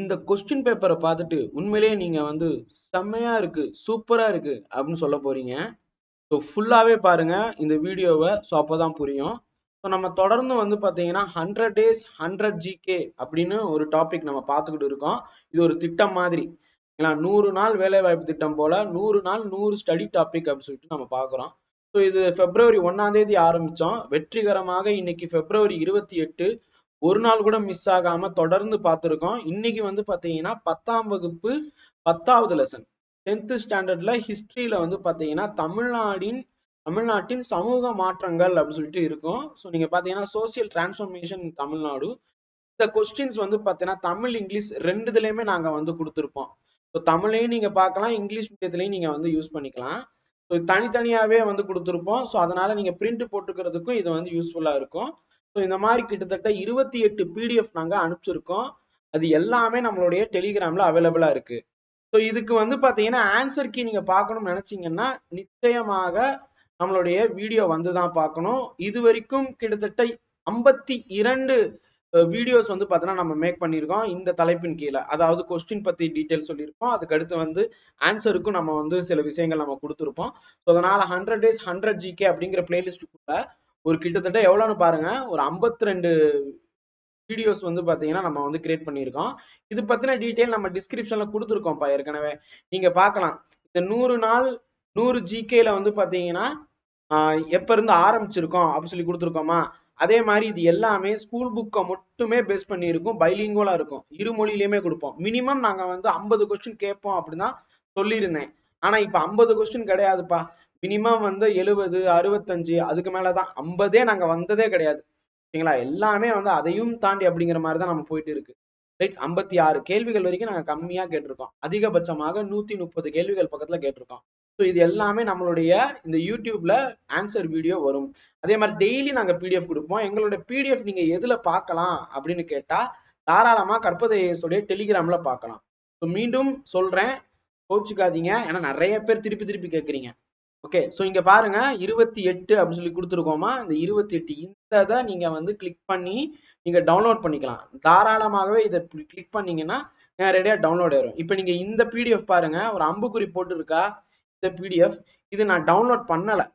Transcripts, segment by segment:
இந்த கொஸ்டின் பேப்பரை பார்த்துட்டு உண்மையிலேயே நீங்கள் வந்து செம்மையாக இருக்கு சூப்பராக இருக்கு அப்படின்னு சொல்ல போகிறீங்க ஸோ ஃபுல்லாகவே பாருங்கள் இந்த வீடியோவை ஸோ அப்போதான் புரியும். ஸோ நம்ம தொடர்ந்து வந்து பார்த்தீங்கன்னா ஹண்ட்ரட் டேஸ் ஹண்ட்ரட் ஜிகே அப்படின்னு ஒரு டாபிக் நம்ம பார்த்துக்கிட்டு இருக்கோம். இது ஒரு திட்டம் மாதிரி. ஏன்னா நூறு நாள் வேலைவாய்ப்பு திட்டம் போல் நூறு நாள் நூறு ஸ்டடி டாபிக் அப்படின்னு சொல்லிட்டு நம்ம பார்க்குறோம். ஸோ இது பிப்ரவரி ஒன்றாந்தேதி தேதி வெற்றிகரமாக இன்னைக்கு பிப்ரவரி இருபத்தி எட்டு ஒரு நாள் கூட மிஸ் ஆகாம தொடர்ந்து பார்த்துருக்கோம். இன்னைக்கு வந்து பார்த்தீங்கன்னா பத்தாம் வகுப்பு பத்தாவது லெசன் டென்த்து ஸ்டாண்டர்ட்ல ஹிஸ்டரியில வந்து பார்த்தீங்கன்னா தமிழ்நாடின் தமிழ்நாட்டின் சமூக மாற்றங்கள் அப்படின்னு சொல்லிட்டு இருக்கும். ஸோ நீங்க பார்த்தீங்கன்னா சோசியல் டிரான்ஸ்ஃபர்மேஷன் தமிழ்நாடு. இந்த கொஸ்டின்ஸ் வந்து பார்த்தீங்கன்னா தமிழ் இங்கிலீஷ் ரெண்டு இதுலையுமே நாங்கள் வந்து கொடுத்துருப்போம். ஸோ தமிழையும் நீங்கள் பார்க்கலாம் இங்கிலீஷ் மீடியத்துலையும் நீங்கள் வந்து யூஸ் பண்ணிக்கலாம். ஸோ தனித்தனியாகவே வந்து கொடுத்துருப்போம். ஸோ அதனால நீங்கள் பிரிண்ட் போட்டுக்கிறதுக்கும் இது வந்து யூஸ்ஃபுல்லாக இருக்கும். இந்த மாதிரி கிட்டத்தட்ட இருபத்தி எட்டு பிடிஎஃப் நாங்கள் அனுப்பிச்சிருக்கோம். அது எல்லாமே நம்மளுடைய டெலிகிராமில் அவைலபிளாக இருக்கு. ஸோ இதுக்கு வந்து பார்த்தீங்கன்னா ஆன்சர் கீ நீங்கள் பார்க்கணும்னு நினைச்சீங்கன்னா நிச்சயமாக நம்மளுடைய வீடியோ வந்து தான் பார்க்கணும். இது வரைக்கும் கிட்டத்தட்ட ஐம்பத்தி இரண்டு வீடியோஸ் வந்து பார்த்தீங்கன்னா நம்ம மேக் பண்ணியிருக்கோம். இந்த தலைப்பின் கீழே. அதாவது கொஸ்டின் பற்றி டீட்டெயில் சொல்லியிருப்போம். அதுக்கு அடுத்து வந்து ஆன்சருக்கும் நம்ம வந்து சில விஷயங்கள் நம்ம கொடுத்துருப்போம். ஸோ அதனால் ஹண்ட்ரட் டேஸ் ஹண்ட்ரட் ஜிகே அப்படிங்கிற பிளேலிஸ்ட்டுக்குள்ள ஒரு கிட்டத்தட்ட எவ்வளோன்னு பாருங்க. ஒரு ஐம்பத்தி ரெண்டு வீடியோஸ் வந்து பார்த்தீங்கன்னா நம்ம வந்து கிரியேட் பண்ணியிருக்கோம். இது பற்றின டீட்டெயில் நம்ம டிஸ்கிரிப்ஷன்ல கொடுத்துருக்கோம்ப்பா ஏற்கனவே. நீங்க பார்க்கலாம். இந்த நூறு நாள் நூறு ஜிகேல வந்து பார்த்தீங்கன்னா எப்போ இருந்து ஆரம்பிச்சிருக்கோம் அப்படின்னு சொல்லி கொடுத்துருக்கோமா? அதே மாதிரி இது எல்லாமே ஸ்கூல் புக்கை மட்டுமே பேஸ் பண்ணி இருக்கும் இருக்கும். இரு மொழியிலுமே கொடுப்போம். மினிமம் நாங்கள் வந்து ஐம்பது கொஸ்டின் கேட்போம் அப்படின்னு தான் சொல்லியிருந்தேன். ஆனால் இப்போ ஐம்பது கொஸ்டின் கிடையாதுப்பா. மினிமம் வந்து எழுபது அறுபத்தஞ்சு அதுக்கு மேலதான். ஐம்பதே நாங்க வந்ததே கிடையாது. ஓகேங்களா எல்லாமே வந்து அதையும் தாண்டி அப்படிங்கிற மாதிரி தான் நம்ம போயிட்டு இருக்கு. ரைட் ஐம்பத்தி ஆறு கேள்விகள் வரைக்கும் நாங்க கம்மியா கேட்டிருக்கோம். அதிகபட்சமாக நூத்தி முப்பது கேள்விகள் பக்கத்துல கேட்டிருக்கோம். ஸோ இது எல்லாமே நம்மளுடைய இந்த யூடியூப்ல ஆன்சர் வீடியோ வரும். அதே மாதிரி டெய்லி நாங்க பிடிஎஃப் கொடுப்போம். எங்களுடைய பிடிஎஃப் நீங்க எதுல பார்க்கலாம் அப்படின்னு கேட்டா தாராளமா கற்பதையசுடைய டெலிகிராம்ல பார்க்கலாம். ஸோ மீண்டும் சொல்றேன். கோச்சுக்காதீங்க. ஏன்னா நிறைய பேர் திருப்பி திருப்பி கேட்குறீங்க ஓகே ஸோ இங்கே பாருங்க இருபத்தி எட்டு அப்படின்னு சொல்லி கொடுத்துருக்கோமா இந்த இருபத்தி எட்டு இந்த இதை நீங்கள் வந்து கிளிக் பண்ணி நீங்கள் டவுன்லோட் பண்ணிக்கலாம். தாராளமாகவே இதை கிளிக் பண்ணீங்கன்னா நேரடியாக டவுன்லோட் ஆயிரும். இப்போ நீங்கள் இந்த பிடிஎஃப் பாருங்க ஒரு அம்புக்குறி போட்டுருக்கா இந்த பிடிஎஃப் இது நான் டவுன்லோட் பண்ணலை.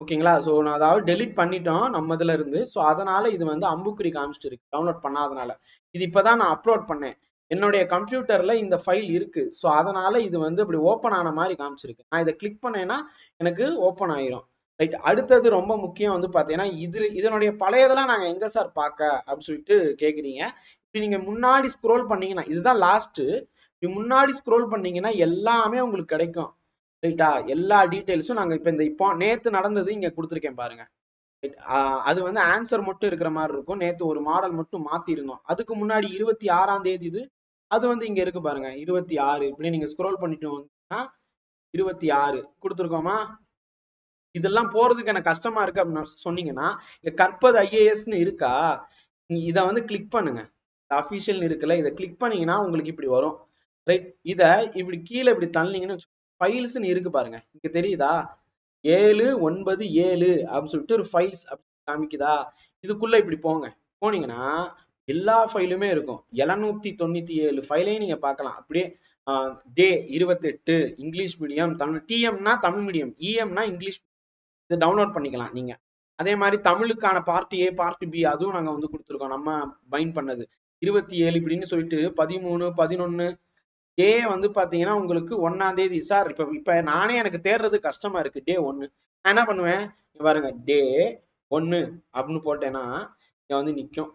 ஓகேங்களா ஸோ நான் அதாவது டெலிட் பண்ணிட்டோம் நம்ம இதில் இருந்து. ஸோ அதனால இது வந்து அம்புக்குறி காமிச்சிட்டு இருக்கு டவுன்லோட் பண்ணாதனால. இது இப்போ தான் நான் அப்லோட் பண்ணேன். என்னுடைய கம்ப்யூட்டர்ல இந்த ஃபைல் இருக்கு. ஸோ அதனால இது வந்து இப்படி ஓப்பன் ஆன மாதிரி காமிச்சிருக்கு. நான் இதை கிளிக் பண்ணேன்னா எனக்கு ஓப்பன் ஆயிரும். ரைட் அடுத்தது ரொம்ப முக்கியம் வந்து பார்த்தீங்கன்னா இது இதனுடைய பழையதெல்லாம் நாங்கள் எங்க சார் பார்க்க அப்படின்னு சொல்லிட்டு கேட்குறீங்க இப்படி நீங்கள் முன்னாடி ஸ்க்ரோல் பண்ணீங்கன்னா இதுதான் லாஸ்ட்டு இப்படி முன்னாடி ஸ்க்ரோல் பண்ணீங்கன்னா எல்லாமே உங்களுக்கு கிடைக்கும். ரைட்டா எல்லா டீட்டெயில்ஸும் நாங்கள் இப்போ இந்த இப்போ நேற்று நடந்தது இங்கே கொடுத்துருக்கேன் பாருங்க. அது வந்து ஆன்சர் மட்டும் இருக்கிற மாதிரி இருக்கும். நேற்று ஒரு மாடல் மட்டும் மாற்றிருந்தோம் அதுக்கு முன்னாடி இருபத்தி ஆறாம் தேதி இது அது வந்து இங்க இருக்கு பாருங்க. இருபத்தி ஆறு இப்படி நீங்க ஸ்க்ரோல் பண்ணிட்டு வந்தீங்கன்னா இருபத்தி ஆறு கொடுத்துருக்கோமா? இதெல்லாம் போறதுக்கு எனக்கு கஷ்டமா இருக்கு அப்படின்னு சொன்னீங்கன்னா இங்க கற்பது ஐஏஎஸ்ன்னு இருக்கா? இதை வந்து கிளிக் பண்ணுங்க. அஃபிஷியல் இருக்குல்ல இதை கிளிக் பண்ணீங்கன்னா உங்களுக்கு இப்படி வரும். ரைட் இதை இப்படி கீழே இப்படி தள்ளினீங்கன்னு ஃபைல்ஸ்ன்னு இருக்கு பாருங்க. இங்க தெரியுதா? ஏழு ஒன்பது ஏழு அப்படின்னு சொல்லிட்டு ஒரு ஃபைல்ஸ் அப்படி காமிக்குதா? இதுக்குள்ள இப்படி போங்க. போனீங்கன்னா எல்லா ஃபைலுமே இருக்கும். எழுநூத்தி தொண்ணூத்தி ஏழு ஃபைலையும் நீங்க பார்க்கலாம். அப்படியே டே இருபத்தெட்டு இங்கிலீஷ் மீடியம் தமிழ் டிஎம்னா தமிழ் மீடியம் இஎம்னா இங்கிலீஷ் இதை டவுன்லோட் பண்ணிக்கலாம் நீங்க. அதே மாதிரி தமிழுக்கான பார்ட்டி ஏ பார்ட்டி பி அதுவும் நாங்க வந்து கொடுத்துருக்கோம். நம்ம பைன் பண்ணது. இருபத்தி ஏழு இப்படின்னு சொல்லிட்டு பதிமூணு பதினொன்னு டே வந்து பாத்தீங்கன்னா உங்களுக்கு ஒன்னாம் தேதி. சார் இப்ப இப்ப நானே எனக்கு தேடுறது கஷ்டமா இருக்கு. டே ஒன்னு நான் என்ன பண்ணுவேன்? பாருங்க. டே ஒன்னு அப்படின்னு போட்டேன்னா இங்க வந்து நிக்கும்.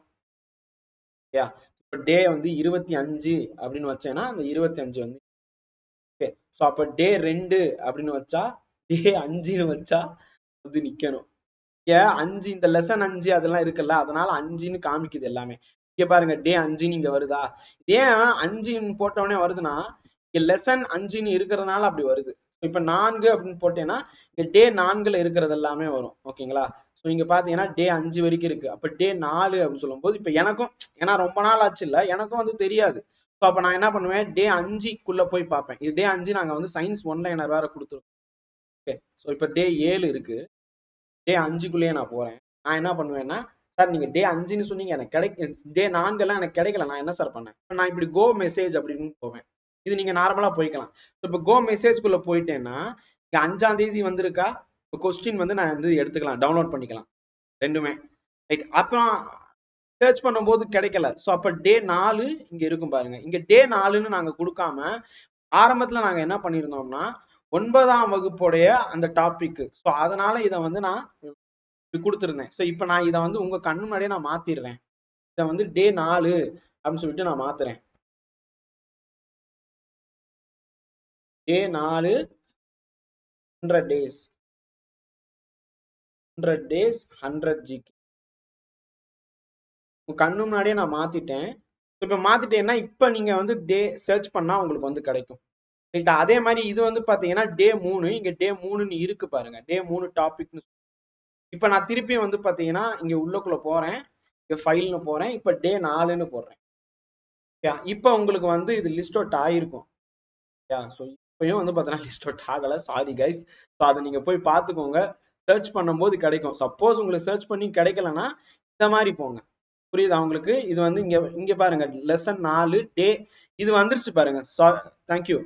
ஓகே இப்போ டே வந்து இருபத்தி அஞ்சு அப்படின்னு வச்சேன்னா அந்த இருபத்தி அஞ்சு வந்து ஓகே ஸோ அப்போ டே ரெண்டு அப்படின்னு வச்சா டே அஞ்சுன்னு வச்சா வந்து நிக்கணும். ஏ அஞ்சு இந்த லெசன் அஞ்சு அதெல்லாம் இருக்குல்ல அதனால அஞ்சுன்னு காமிக்குது எல்லாமே. இங்க பாருங்க டே அஞ்சுன்னு இங்க வருதா? ஏன் அஞ்சுன்னு போட்டவொடனே வருதுன்னா இங்க லெசன் அஞ்சுன்னு இருக்கிறதுனால அப்படி வருது. இப்ப நான்கு அப்படின்னு போட்டேன்னா இங்க டே நான்குல இருக்கிறது எல்லாமே வரும். ஓகேங்களா ஸோ இங்கே பார்த்தீங்கன்னா டே அஞ்சு வரைக்கும் இருக்குது அப்போ டே நாலு அப்படின்னு சொல்லும்போது இப்போ எனக்கும் ஏன்னா ரொம்ப நாள் ஆச்சு இல்லை எனக்கும் வந்து தெரியாது. ஸோ அப்போ நான் என்ன பண்ணுவேன்? டே அஞ்சுக்குள்ளே போய் பார்ப்பேன். இது டே அஞ்சு நாங்கள் வந்து சயின்ஸ் ஒன்லைனர் வேறு கொடுத்துருக்கோம். ஓகே ஸோ இப்போ டே ஏழு இருக்குது டே அஞ்சுக்குள்ளேயே நான் போகிறேன் நான் என்ன பண்ணுவேன்னா சார் நீங்க டே அஞ்சுன்னு சொன்னீங்க. எனக்கு கிடைக்க டே நான்கெல்லாம் எனக்கு கிடைக்கல. நான் என்ன சார் பண்ணேன்? நான் இப்படி கோ மெசேஜ் அப்படின்னு போவேன். இது நீங்க நார்மலா போய்க்கலாம். இப்போ கோ மெசேஜ்குள்ள போயிட்டேன்னா இங்க அஞ்சாம் தேதி வந்திருக்கா? கொஸ்டின் வந்து நான் வந்து எடுத்துக்கலாம் டவுன்லோட் பண்ணிக்கலாம். ரெண்டுமே. ரைட் அப்புறம் சர்ச் பண்ணும்போது கிடைக்கல. ஸோ அப்போ டே நாலு இங்க இருக்கும் பாருங்க. இங்க டே நாலுன்னு நாங்க கொடுக்காம ஆரம்பத்துல நாங்க என்ன பண்ணியிருந்தோம்னா ஒன்பதாம் வகுப்புடைய அந்த டாப்பிக்கு ஸோ அதனால இதை வந்து நான் கொடுத்துருந்தேன். ஸோ இப்போ நான் இதை வந்து உங்க கண் முன்னாடியே நான் மாத்திடுறேன் இதை வந்து டே நாலு அப்படின்னு சொல்லிட்டு நான் மாத்துறேன். டே நாலு hundred days hundred days hundred GK கண்ணு முன்னாடியே நான் மாத்திட்டேன். இப்போ மாத்திட்டேன்னா இப்போ நீங்க வந்து டே சர்ச் பண்ணா உங்களுக்கு வந்து கிடைக்கும். ரைட்டா அதே மாதிரி இது வந்து பாத்தீங்கன்னா டே மூணு இங்க டே மூணுன்னு இருக்கு பாருங்க. டே மூணு டாபிக்னு இப்போ நான் திருப்பியும் வந்து பாத்தீங்கன்னா இங்க உள்ளக்குள்ள போறேன். இங்க ஃபைல்னு போறேன். இப்போ டே நாலுன்னு போடுறேன். இப்போ உங்களுக்கு வந்து இது லிஸ்ட் அவுட் ஆயிருக்கும். யா ஸோ இப்பயும் வந்து பார்த்தீங்கன்னா லிஸ்ட் அவுட் ஆகலை. சாரி கைஸ் ஸோ அதை நீங்கள் போய் பார்த்துக்கோங்க சர்ச் பண்ணும்போது கிடைக்கும். சப்போஸ் உங்களுக்கு சர்ச் பண்ணி கிடைக்கலன்னா இந்த மாதிரி போங்க. புரியுதா உங்களுக்கு? இது வந்து இங்க இங்க பாருங்க. லெசன் நாலு டே இது வந்துருச்சு பாருங்க. தேங்க்யூ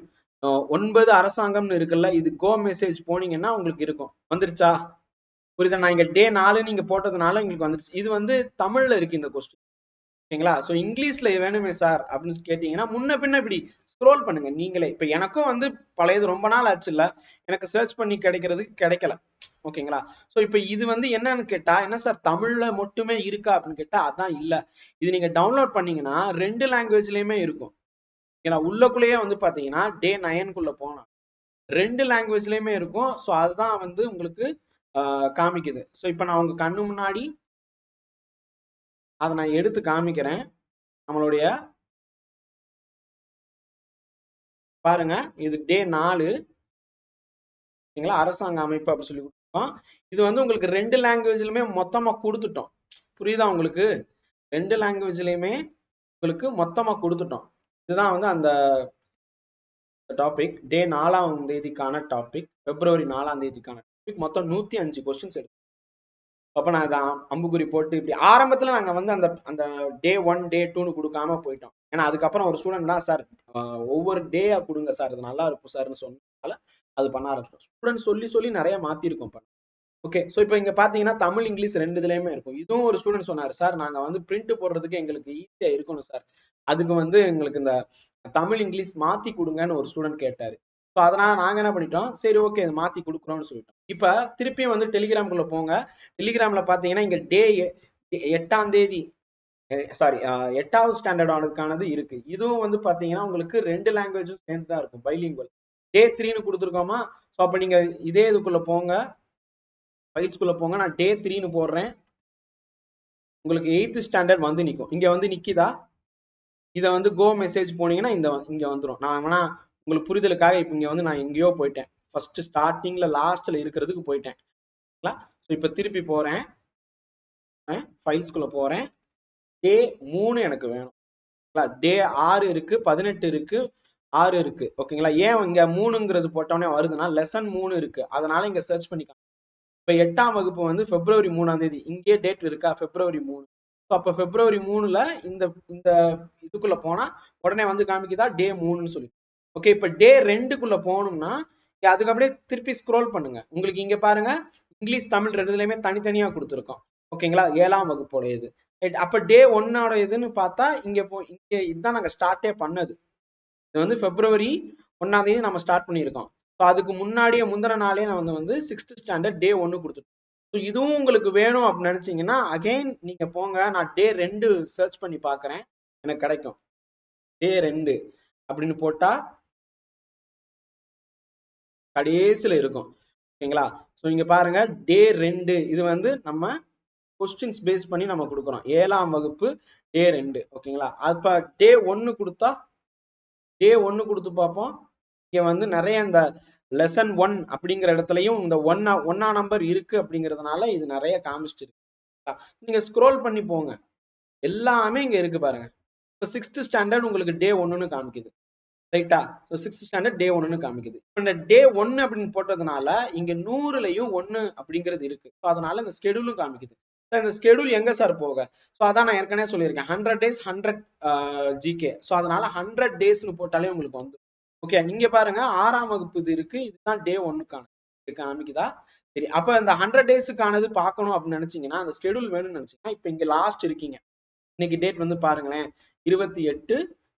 ஒன்பது அரசாங்கம்னு இருக்குல்ல இது கோ மெசேஜ் போனீங்கன்னா உங்களுக்கு இருக்கும். வந்துருச்சா? புரியுதா? நான் இங்க டே நாலு நீங்க போட்டதுனால உங்களுக்கு வந்துருச்சு. இது வந்து தமிழ்ல இருக்கு இந்த கொஸ்டின் ஓகேங்களா ஸோ இங்கிலீஷ்ல வேணுமே சார் அப்படின்னு கேட்டீங்கன்னா முன்ன பின்ன இப்படி ஸ்க்ரோல் பண்ணுங்க நீங்களே. இப்ப எனக்கும் வந்து பழையது ரொம்ப நாள் ஆச்சு இல்ல. எனக்கு சர்ச் பண்ணி கிடைக்கிறது கிடைக்கல. ஓகேங்களா? ஸோ இப்போ இது வந்து என்னன்னு கேட்டா என்ன சார் தமிழ்ல மட்டுமே இருக்கா அப்படின்னு கேட்டா அதான் இல்ல. இது நீங்க டவுன்லோட் பண்ணீங்கன்னா ரெண்டு லாங்குவேஜ்லயுமே இருக்கும். ஏன்னா உள்ளக்குள்ளேயே வந்து பாத்தீங்கன்னா டே நயனுக்குள்ள போனோம் ரெண்டு லாங்குவேஜ்லயுமே இருக்கும். ஸோ அதுதான் வந்து உங்களுக்கு காமிக்குது. ஸோ இப்போ நான் உங்க கண்ணு முன்னாடி அதை நான் எடுத்து காமிக்கிறேன். நம்மளுடைய பாருங்க இது டே நாலு. சரிங்களா? அரசாங்க அமைப்பு அப்படி சொல்லி கொடுத்துருக்கோம். இது வந்து உங்களுக்கு ரெண்டு லாங்குவேஜ்லயுமே மொத்தமா கொடுத்துட்டோம். புரியுதா உங்களுக்கு? ரெண்டு லாங்குவேஜ்லயுமே உங்களுக்கு மொத்தமா கொடுத்துட்டோம். இதுதான் வந்து அந்த டாபிக் டே நாலாம் தேதிக்கான டாபிக் பிப்ரவரி நாலாம் தேதிக்கான டாபிக் மொத்தம் நூத்தி அஞ்சு கொஸ்டின்ஸ் எடுத்து அப்ப நான் அதை அம்புக்குறி போட்டு இப்படி ஆரம்பத்துல நாங்க வந்து அந்த அந்த டே ஒன் டே டூன்னு கொடுக்காம போயிட்டோம். ஏன்னா அதுக்கப்புறம் ஒரு ஸ்டூடெண்ட் சார் ஒவ்வொரு டேயா கொடுங்க சார் இது நல்லா இருக்கும் சார்னு சொன்னதால அது பண்ண ஆரம்பிச்சோம் ஸ்டூடெண்ட் சொல்லி சொல்லி நிறைய மாத்திருக்கோம் பண்ண ஓகே ஸோ இப்போ இங்க பாத்தீங்கன்னா தமிழ் இங்கிலீஷ் ரெண்டு இதுலயுமே இருக்கும். இதுவும் ஒரு ஸ்டூடெண்ட் சொன்னார் சார் நாங்க வந்து பிரிண்ட் போடுறதுக்கு எங்களுக்கு ஈஸியா இருக்கணும் சார். அதுக்கு வந்து எங்களுக்கு இந்த தமிழ் இங்கிலீஷ் மாத்தி கொடுங்கன்னு ஒரு ஸ்டூடெண்ட் கேட்டாரு. ஸோ அதனால நாங்க என்ன பண்ணிட்டோம் சரி ஓகே மாத்தி கொடுக்குறோம்னு சொல்லிட்டோம். இப்போ திருப்பியும் வந்து டெலிகிராம்குள்ள போங்க. டெலிகிராம்ல பாத்தீங்கன்னா இங்க டே எட்டாம் தேதி சாரி எட்டாவது ஸ்டாண்டர்ட் ஆனதுக்கானது இருக்கு. இதுவும் வந்து பாத்தீங்கன்னா உங்களுக்கு ரெண்டு லாங்குவேஜும் சேர்ந்து தான் இருக்கும் பைலிங்குவல் டே த்ரீன்னு கொடுத்துருக்கோமா? ஸோ அப்போ நீங்க இதே இதுக்குள்ள போங்க. ஃபைல்ஸ்குள்ள போங்க நான் டே த்ரீன்னு போடுறேன். உங்களுக்கு எயித்து ஸ்டாண்டர்ட் வந்து நிற்கும் இங்கே வந்து நிற்கிதா இதை வந்து கோ மெசேஜ் போனீங்கன்னா இந்த இங்கே வந்துடும் நான் வேணா உங்களுக்கு புரிதலுக்காக இப்போ இங்கே வந்து நான் எங்கேயோ போயிட்டேன். ஃபர்ஸ்ட் ஸ்டார்டிங்கில் லாஸ்ட்டில் இருக்கிறதுக்கு போயிட்டேன். ஸோ இப்போ திருப்பி போகிறேன் ஃபைல்ஸ்குள்ளே போகிறேன் டே மூணு எனக்கு வேணும். டே ஆறு இருக்கு பதினெட்டு இருக்கு ஆறு இருக்கு. ஓகேங்களா ஏன் இங்க மூணுங்கிறது போட்டோன்னே வருதுன்னா லெசன் மூணு இருக்கு. அதனால இங்க சர்ச் பண்ணிக்கலாம் இப்ப எட்டாம் வகுப்பு வந்து பிப்ரவரி மூணாம் தேதி. இங்கே டேட் இருக்கா? பிப்ரவரி மூணு. ஸோ அப்போ பிப்ரவரி மூணுல இந்த இந்த இதுக்குள்ள போனா உடனே வந்து காமிக்குதா? டே மூணுன்னு சொல்லி. ஓகே இப்ப டே ரெண்டுக்குள்ள போகணும்னா அதுக்கு அப்படியே திருப்பி ஸ்க்ரோல் பண்ணுங்க. உங்களுக்கு இங்க பாருங்க இங்கிலீஷ் தமிழ் ரெண்டுலயுமே தனித்தனியா கொடுத்துருக்கோம். ஓகேங்களா ஏழாம் வகுப்போட இது அப்போ டே ஒன்னோட இதுன்னு பார்த்தா இங்கே போ இங்கே இதுதான் நாங்கள் ஸ்டார்ட்டே பண்ணது. இது வந்து ஃபெப்ரவரி ஒன்றாம் தேதி நம்ம ஸ்டார்ட் பண்ணியிருக்கோம். ஸோ அதுக்கு முன்னாடியே முந்தின நாளே நான் வந்து வந்து சிக்ஸ்த் ஸ்டாண்டர்ட் டே ஒன்று கொடுத்துட்டோம். ஸோ இதுவும் உங்களுக்கு வேணும் அப்படின்னு நினச்சிங்கன்னா அகைன் நீங்கள் போங்க. நான் டே ரெண்டு சர்ச் பண்ணி பார்க்குறேன். எனக்கு கிடைக்கும். டே ரெண்டு அப்படின்னு போட்டால் கடைசியில் இருக்கும். ஓகேங்களா ஸோ இங்கே பாருங்க டே ரெண்டு. இது வந்து நம்ம கொஸ்டின்ஸ் பேஸ் பண்ணி நம்ம கொடுக்குறோம். ஏழாம் வகுப்பு டே ரெண்டு ஓகேங்களா அப்போ டே ஒன்று கொடுத்தா டே ஒன்று கொடுத்து பார்ப்போம். இங்கே வந்து நிறைய இந்த லெசன் ஒன் அப்படிங்கிற இடத்துலையும் இந்த ஒன்னா ஒன்னா நம்பர் இருக்கு அப்படிங்கிறதுனால இது நிறைய காமிச்சிட்டு இருக்கு. நீங்க ஸ்க்ரோல் பண்ணி போங்க. எல்லாமே இங்க இருக்கு பாருங்க. இப்போ சிக்ஸ்த் ஸ்டாண்டர்ட் உங்களுக்கு டே ஒன்னுன்னு காமிக்குது. ரைட்டா ஸோ சிக்ஸ்த் ஸ்டாண்டர்ட் டே ஒன்னு காமிக்குது. இப்போ இந்த டே ஒன்னு அப்படின்னு போட்டதுனால இங்க நூறுலையும் ஒன்னு அப்படிங்கிறது இருக்கு. ஸோ அதனால இந்த ஸ்கெடியூலும் காமிக்குது. இந்த ஸ்கெடியூல் எங்க சார் போக? ஸோ அதான் நான் ஏற்கனவே சொல்லியிருக்கேன். Hundred days hundred GK so அதனால ஹண்ட்ரட் டேஸ்னு போட்டாலே உங்களுக்கு வந்து ஓகே இங்க பாருங்க ஆறாம் வகுப்பு இது இருக்கு. இதுதான் டே ஒன்னுக்கான இது காமிக்குதா? சரி அப்ப இந்த ஹண்ட்ரட் டேஸுக்கானது பார்க்கணும் அப்படின்னு நினைச்சீங்கன்னா அந்த ஸ்கெடியூல் வேணும்னு நினைச்சீங்கன்னா இப்போ இங்க லாஸ்ட் இருக்கீங்க. இன்னைக்கு டேட் வந்து பாருங்களேன் இருபத்தி எட்டு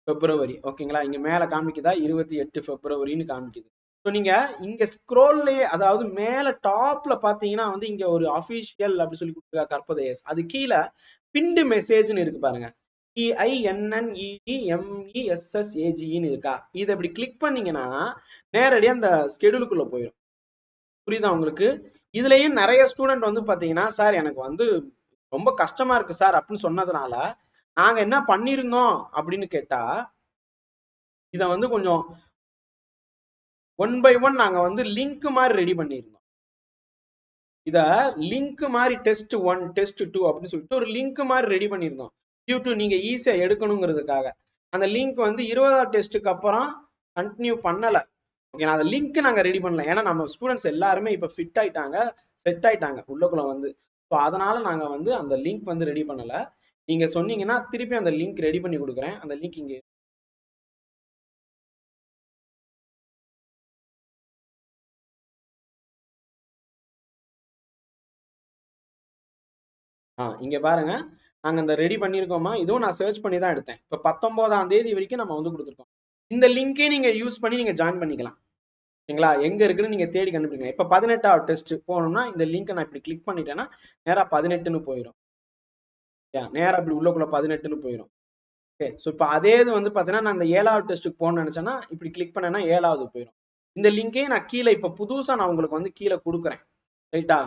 பிப்ரவரி ஓகேங்களா இங்க மேல காமிக்குதா? இருபத்தி எட்டு பிப்ரவரின்னு காமிக்குது. ஸோ நீங்க இங்க ஸ்க்ரோல்லே அதாவது மேல டாப்ல பாத்தீங்கன்னா வந்து இங்க ஒரு அபிஷியல் அப்படின்னு சொல்லி கொடுத்துருக்கா கற்பதேஸ். அது கீழே பிண்டு மெசேஜ்னு இருக்கு பாருங்க. இஐஎன்என்இடிஎம்இஎஸ்எஸ்ஏஜின்னு இருக்கா. இதை இப்படி கிளிக் பண்ணீங்கன்னா நேரடியாக அந்த ஸ்கெடியூலுக்குள்ள போயிடும் புரியுதா உங்களுக்கு? இதுலயும் நிறைய ஸ்டூடெண்ட் வந்து பாத்தீங்கன்னா சார் எனக்கு வந்து ரொம்ப கஷ்டமா இருக்கு சார் அப்படின்னு சொன்னதுனால நாங்க என்ன பண்ணிருந்தோம் அப்படின்னு கேட்டா இதை வந்து கொஞ்சம் ஒன் பை ஒன் நாங்க வந்து லிங்க் மாதிரி ரெடி பண்ணியிருந்தோம். இத லிங்க் மாதிரி டெஸ்ட் ஒன் டெஸ்ட் டூ அப்படின்னு சொல்லிட்டு ஒரு லிங்க் மாதிரி ரெடி பண்ணியிருந்தோம். டியூ டு நீங்க ஈஸியா எடுக்கணுங்கிறதுக்காக. அந்த லிங்க் வந்து இருபதாவது டெஸ்ட்டுக்கு அப்புறம் கண்டினியூ பண்ணல. ஓகே அந்த லிங்க் நாங்க ரெடி பண்ணல. ஏன்னா நம்ம ஸ்டூடெண்ட்ஸ் எல்லாருமே இப்ப ஃபிட் ஆயிட்டாங்க செட் ஆயிட்டாங்க உள்ளக்குள்ள வந்து. ஸோ அதனால நாங்க வந்து அந்த லிங்க் வந்து ரெடி பண்ணல. நீங்க சொன்னீங்கன்னா திருப்பி அந்த லிங்க் ரெடி பண்ணி கொடுக்குறேன். அந்த லிங்க் இங்கே ஆ இங்க பாருங்க. நாங்க இந்த ரெடி பண்ணியிருக்கோமா? இதுவும் நான் சர்ச் பண்ணி தான் எடுத்தேன். இப்போ பத்தொன்பதாம் தேதி வரைக்கும் நம்ம வந்து கொடுத்துருக்கோம். இந்த லிங்கே நீங்க யூஸ் பண்ணி நீங்க ஜாயின் பண்ணிக்கலாம். சரிங்களா? எங்க இருக்குன்னு நீங்க தேடி கண்டுபிடிக்கலாம். இப்ப பதினெட்டாவது டெஸ்ட் போகணும்னா இந்த லிங்கை நான் இப்படி கிளிக் பண்ணிட்டேன்னா நேரா பதினெட்டுன்னு போயிடும் நேரா இப்படி உள்ளக்குள்ள பதினெட்டுன்னு போயிடும் ஓகே. ஸோ இப்போ அதே இது வந்து பார்த்தீங்கன்னா நான் இந்த ஏழாவது டெஸ்ட்டுக்கு போகணும்னு நினைச்சேன்னா இப்படி கிளிக் பண்ணேன்னா ஏழாவது போயிடும் இந்த லிங்கே நான் கீழே இப்போ புதுசாக நான் உங்களுக்கு வந்து கீழே கொடுக்குறேன். ரைட்டா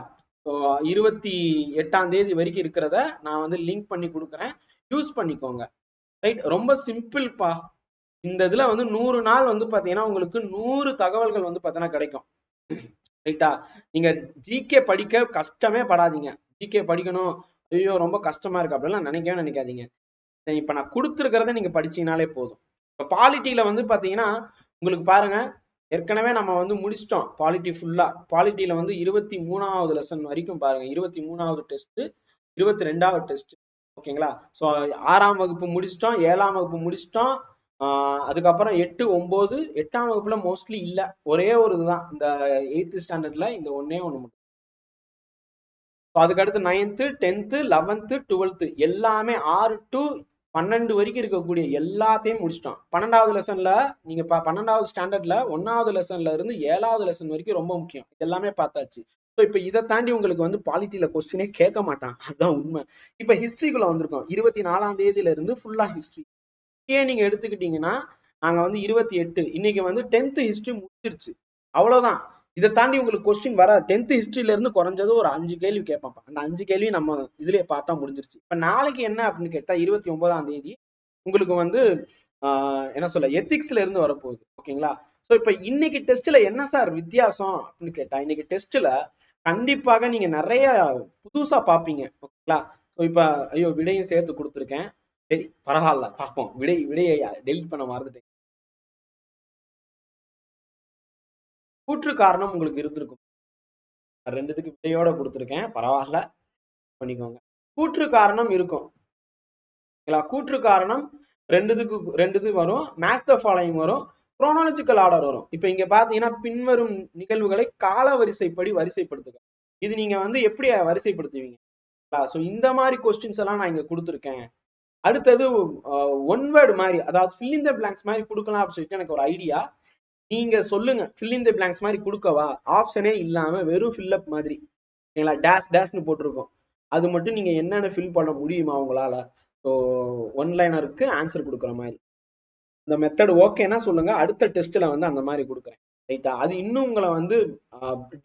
இருபத்தி எட்டாம் தேதி வரைக்கும் இருக்கிறத நான் வந்து லிங்க் பண்ணி கொடுக்குறேன். யூஸ் பண்ணிக்கோங்க. ரைட் ரொம்ப சிம்பிள்ப்பா இந்த இதுல வந்து நூறு நாள் வந்து பாத்தீங்கன்னா உங்களுக்கு நூறு தகவல்கள் வந்து பாத்தீங்கன்னா கிடைக்கும். ரைட்டா நீங்க ஜிகே படிக்க கஷ்டமே படாதீங்க. ஜிகே படிக்கணும். ஐயோ ரொம்ப கஷ்டமா இருக்கு அப்படிலாம் நினைக்கவே நினைக்காதீங்க. இப்ப நான் கொடுத்துருக்கிறத நீங்க படிச்சீங்கனாலே போதும். இப்ப பாலிட்டியில வந்து பாத்தீங்கன்னா உங்களுக்கு பாருங்க. ஏற்கனவே நம்ம வந்து முடிச்சிட்டோம் பாலிட்டி ஃபுல்லா பாலிட்டியில வந்து இருபத்தி மூணாவது லெசன் வரைக்கும் பாருங்க. இருபத்தி மூணாவது டெஸ்ட் இருபத்தி ரெண்டாவது டெஸ்ட் ஓகேங்களா ஸோ ஆறாம் வகுப்பு முடிச்சிட்டோம் ஏழாம் வகுப்பு முடிச்சிட்டோம். அதுக்கப்புறம் எட்டு ஒன்பது எட்டாம் வகுப்புல மோஸ்ட்லி இல்லை. ஒரே ஒரு இதுதான். இந்த எயித்து ஸ்டாண்டர்ட்ல இந்த ஒன்னே ஒன்று மட்டும். அதுக்கடுத்து நைன்த்து டென்த்து லெவன்த்து டுவெல்த்து எல்லாமே ஆறு டு பன்னெண்டு வரைக்கும் இருக்கக்கூடிய எல்லாத்தையும் முடிச்சிட்டோம் பன்னெண்டாவது லெசன்ல நீங்க பன்னெண்டாவது ஸ்டாண்டர்ட்ல ஒன்னாவது லெசன்ல இருந்து ஏழாவது லெசன் வரைக்கும் ரொம்ப முக்கியம். எல்லாமே பார்த்தாச்சு. ஸோ இப்போ இதை தாண்டி உங்களுக்கு வந்து பாலிட்டியில கொஸ்டினே கேட்க மாட்டான். அதுதான் உண்மை. இப்போ ஹிஸ்டரிக்குள்ள வந்திருக்கோம். இருபத்தி நாலாம் தேதியில இருந்து ஃபுல்லா ஹிஸ்டரி ஏன் நீங்க எடுத்துக்கிட்டீங்கன்னா நாங்க வந்து இருபத்தி எட்டு. இன்னைக்கு வந்து டென்த் ஹிஸ்டரி முடிச்சிருச்சு அவ்வளவுதான். இதை தாண்டி உங்களுக்கு கொஸ்டின் வராது. டென்த் ஹிஸ்டரியில இருந்து குறைஞ்சது ஒரு அஞ்சு கேள்வி கேட்பான் அந்த அஞ்சு கேள்வி நம்ம இதுலயே பார்த்தா முடிஞ்சிருச்சு. இப்ப நாளைக்கு என்ன அப்படின்னு கேட்டா இருபத்தி ஒன்பதாம் தேதி உங்களுக்கு வந்து என்ன சொல்ல எத்திக்ஸ்ல இருந்து வரப்போகுது. ஓகேங்களா ஸோ இப்ப இன்னைக்கு டெஸ்ட்ல என்ன சார் வித்தியாசம் அப்படின்னு கேட்டா இன்னைக்கு டெஸ்ட்ல கண்டிப்பாக நீங்க நிறைய புதுசா பாப்பீங்க ஓகேங்களா ஸோ இப்ப ஐயோ விடையும் சேர்த்து கொடுத்துருக்கேன். சரி பரவாயில்ல பார்ப்போம். விடை விடையை டெலிட் பண்ண மறந்துட்டேன். கூற்று காரணம் உங்களுக்கு இருந்திருக்கும். ரெண்டுத்துக்கு விடையோட கொடுத்துருக்கேன். பரவாயில்ல. பண்ணிக்கோங்க. கூற்று காரணம் இருக்கும். கூற்று காரணம் ரெண்டுதுக்கு ரெண்டுது வரும். மேட்ச் த ஃபாலோயிங் வரும். குரோனாலஜிக்கல் ஆர்டர் வரும். இப்போ இங்க பாத்தீங்கன்னா பின்வரும் நிகழ்வுகளை கால வரிசைப்படி வரிசைப்படுத்துக இது நீங்க வந்து எப்படி வரிசைப்படுத்துவீங்க? ஸோ இந்த மாதிரி கொஸ்டின்ஸ் எல்லாம் நான் இங்க கொடுத்துருக்கேன். அடுத்தது ஒன் வேர்டு மாதிரி அதாவது ஃபில் த பிளாங்க்ஸ் மாதிரி கொடுக்கலாம் அப்படின்னு சொல்லிட்டு எனக்கு ஒரு ஐடியா நீங்க சொல்லுங்க ஃபில் இன் த பிளாங்க்ஸ் மாதிரி கொடுக்கவா? ஆப்ஷனே இல்லாம வெறும் ஃபில்லப் மாதிரி. ஓகேங்களா டேஷ் டேஷ்னு போட்டிருக்கோம். அது மட்டும் நீங்க என்னென்ன ஃபில் பண்ண முடியுமா உங்களால? ஸோ ஒன் லைனருக்கு ஆன்சர் கொடுக்குற மாதிரி. இந்த மெத்தட் ஓகேன்னா சொல்லுங்க அடுத்த டெஸ்ட்ல வந்து அந்த மாதிரி கொடுக்குறேன். ரைட்டா அது இன்னும் உங்களை வந்து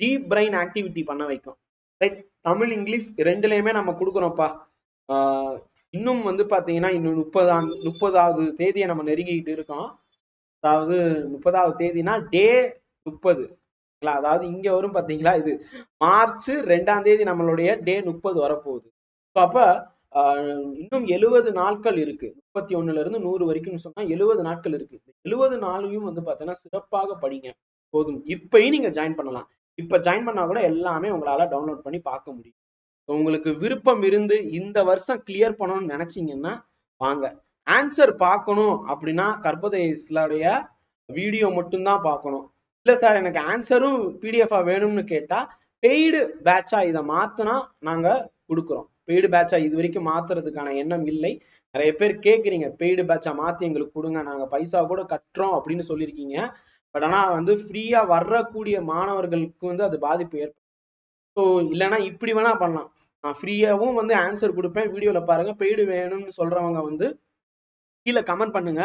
டீப் பிரைன் ஆக்டிவிட்டி பண்ண வைக்கும். ரைட் தமிழ் இங்கிலீஷ் ரெண்டுலையுமே நம்ம கொடுக்குறோம்ப்பா. இன்னும் வந்து பாத்தீங்கன்னா இன்னும் முப்பதாம் முப்பதாவது தேதியை நம்ம நெருங்கிக்கிட்டு இருக்கோம். அதாவது முப்பதாவது தேதினா டே முப்பது. அதாவது இங்க வரும் பாத்தீங்களா? இது மார்ச் ரெண்டாம் தேதி நம்மளுடைய டே முப்பது வரப்போகுது. ஸோ அப்ப இன்னும் எழுபது நாட்கள் இருக்கு. முப்பத்தி ஒண்ணுல இருந்து நூறு வரைக்கும் சொன்னா எழுபது நாட்கள் இருக்கு. எழுபது நாளையும் வந்து பாத்தீங்கன்னா சிறப்பாக படிங்க. போதும். இப்பயும் நீங்க ஜாயின் பண்ணலாம். இப்ப ஜாயின் பண்ணா கூட எல்லாமே உங்களால டவுன்லோட் பண்ணி பார்க்க முடியும். உங்களுக்கு விருப்பம் இருந்து இந்த வருஷம் கிளியர் பண்ணணும்னு நினைச்சீங்கன்னா வாங்க. ஆன்சர் பார்க்கணும் அப்படின்னா கற்பதைஸ்லடைய வீடியோ மட்டும்தான் பார்க்கணும். இல்லை சார் எனக்கு ஆன்சரும் பிடிஎஃபா வேணும்னு கேட்டால் பெய்டு பேட்சா இதை மாத்தினா நாங்கள் கொடுக்குறோம். பெய்டு பேட்சா இது வரைக்கும் மாத்துறதுக்கான எண்ணம் இல்லை. நிறைய பேர் கேட்குறீங்க பெய்டு பேட்சா மாற்றி எங்களுக்கு கொடுங்க நாங்கள் பைசா கூட கட்டுறோம் அப்படின்னு சொல்லியிருக்கீங்க பட் ஆனால் வந்து ஃப்ரீயாக வரக்கூடிய மாணவர்களுக்கு வந்து அது பாதிப்பு ஏற்படும் ஸோ இல்லைன்னா இப்படி வேணால் பண்ணலாம். நான் ஃப்ரீயாகவும் வந்து ஆன்சர் கொடுப்பேன் வீடியோவில் பாருங்கள் பெய்டு வேணும்னு சொல்கிறவங்க வந்து கீழே கமெண்ட் பண்ணுங்க.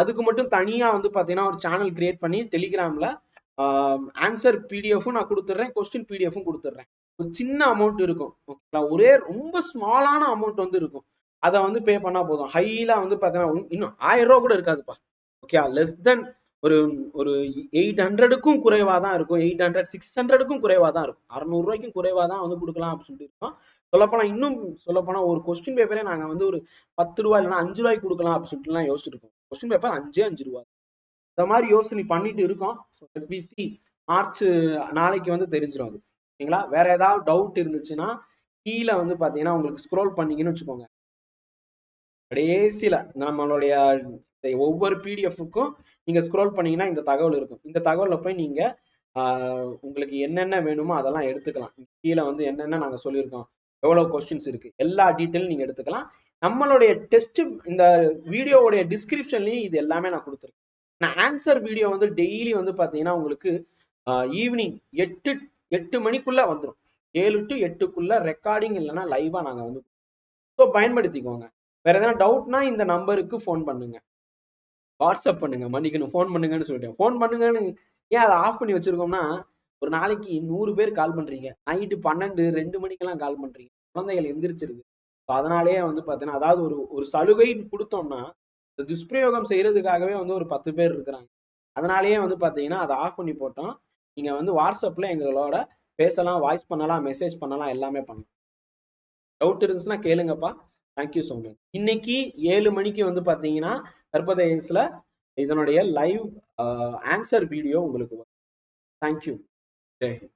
அதுக்கு மட்டும் தனியா வந்து பாத்தீங்கன்னா ஒரு சேனல் கிரியேட் பண்ணி டெலிகிராம்ல ஆன்சர் பிடிஎஃப் நான் கொடுத்துட்றேன் கொஸ்டின் பிடிஎஃப்பும் கொடுத்துட்றேன். ஒரு சின்ன அமௌண்ட் இருக்கும் ஓகேங்களா ஒரே ரொம்ப ஸ்மாலான அமௌண்ட் வந்து இருக்கும். அதை வந்து பே பண்ணா போதும். ஹைல வந்து பாத்தீங்கன்னா இன்னும் ஆயிரம் ரூபா கூட இருக்காதுப்பா. ஓகே லெஸ் தென் ஒரு ஒரு எயிட் ஹண்ட்ரடுக்கும் குறைவா தான் இருக்கும். எயிட் ஹண்ட்ரட் சிக்ஸ் ஹண்ட்ரடுக்கும் குறைவா தான் இருக்கும். அறுநூறு ரூபாய்க்கும் குறைவா தான் வந்து கொடுக்கலாம் அப்படின்னு சொல்லிட்டு இருக்கோம் சொல்லப்போனா இன்னும் சொல்லப்போனா ஒரு கொஸ்டின் பேப்பரே நாங்க வந்து ஒரு பத்து ரூபாய் இல்லைன்னா அஞ்சு ரூபாய்க்கு கொடுக்கலாம் அப்படின்னு சொல்லிட்டுலாம் யோசிச்சுட்டு இருக்கோம். கொஸ்டின் பேப்பர் அஞ்சே அஞ்சு ரூபாய் இந்த மாதிரி யோசனை பண்ணிட்டு இருக்கோம். பிசி மார்ச் நாளைக்கு வந்து தெரிஞ்சிடும் அது. ஓகேங்களா வேற ஏதாவது டவுட் இருந்துச்சுன்னா கீழே வந்து பாத்தீங்கன்னா உங்களுக்கு ஸ்க்ரோல் பண்ணீங்கன்னு வச்சுக்கோங்க. கடைசியில நம்மளுடைய ஒவ்வொரு பிடிஎஃப்க்கும் நீங்க ஸ்க்ரோல் பண்ணீங்கன்னா இந்த தகவல் இருக்கும். இந்த தகவலை போய் நீங்க ஆஹ் உங்களுக்கு என்னென்ன வேணுமோ அதெல்லாம் எடுத்துக்கலாம். கீழே வந்து என்னென்ன நாங்க சொல்லியிருக்கோம். எவ்வளோ கொஸ்டின்ஸ் இருக்கு? எல்லா டீட்டெயிலும் நீங்க எடுத்துக்கலாம். நம்மளுடைய டெஸ்ட் இந்த வீடியோவுடைய டிஸ்கிரிப்ஷன்லையும் இது எல்லாமே நான் கொடுத்துருக்கேன். நான் ஆன்சர் வீடியோ வந்து டெய்லி வந்து பார்த்தீங்கன்னா உங்களுக்கு ஈவினிங் எட்டு எட்டு மணிக்குள்ள வந்துடும் ஏழு டு எட்டுக்குள்ள ரெக்கார்டிங் இல்லைன்னா லைவாக நாங்கள் வந்து ஸோ பயன்படுத்திக்கோங்க. வேற எதனா டவுட்னா இந்த நம்பருக்கு ஃபோன் பண்ணுங்க. வாட்ஸ்அப் பண்ணுங்க. மன்னிக்கணும். ஃபோன் பண்ணுங்கன்னு சொல்லிட்டேன். ஃபோன் பண்ணுங்கன்னு ஏன் அதை ஆஃப் பண்ணி வச்சிருக்கோம்னா ஒரு நாளைக்கு நூறு பேர் கால் பண்றீங்க. நைட்டு பன்னெண்டு ரெண்டு மணிக்கெல்லாம் கால் பண்றீங்க. குழந்தைகள் எந்திரிச்சிருது. ஸோ அதனாலேயே வந்து பார்த்தீங்கன்னா அதாவது ஒரு ஒரு சலுகை கொடுத்தோம்னா இந்த துஷ்பிரயோகம் செய்யறதுக்காகவே வந்து ஒரு பத்து பேர் இருக்கிறாங்க. அதனாலேயே வந்து பார்த்தீங்கன்னா அதை ஆஃப் பண்ணி போட்டோம். நீங்க வந்து வாட்ஸ்அப்ல எங்களோட பேசலாம் வாய்ஸ் பண்ணலாம் மெசேஜ் பண்ணலாம் எல்லாமே பண்ணலாம். டவுட் இருந்துச்சுன்னா கேளுங்கப்பா. தேங்க்யூ ஸோ மச் இன்னைக்கு ஏழு மணிக்கு வந்து பார்த்தீங்கன்னா கர்ப்பதேசில் இதனுடைய லைவ் ஆன்சர் வீடியோ உங்களுக்கு வரும். Thank you day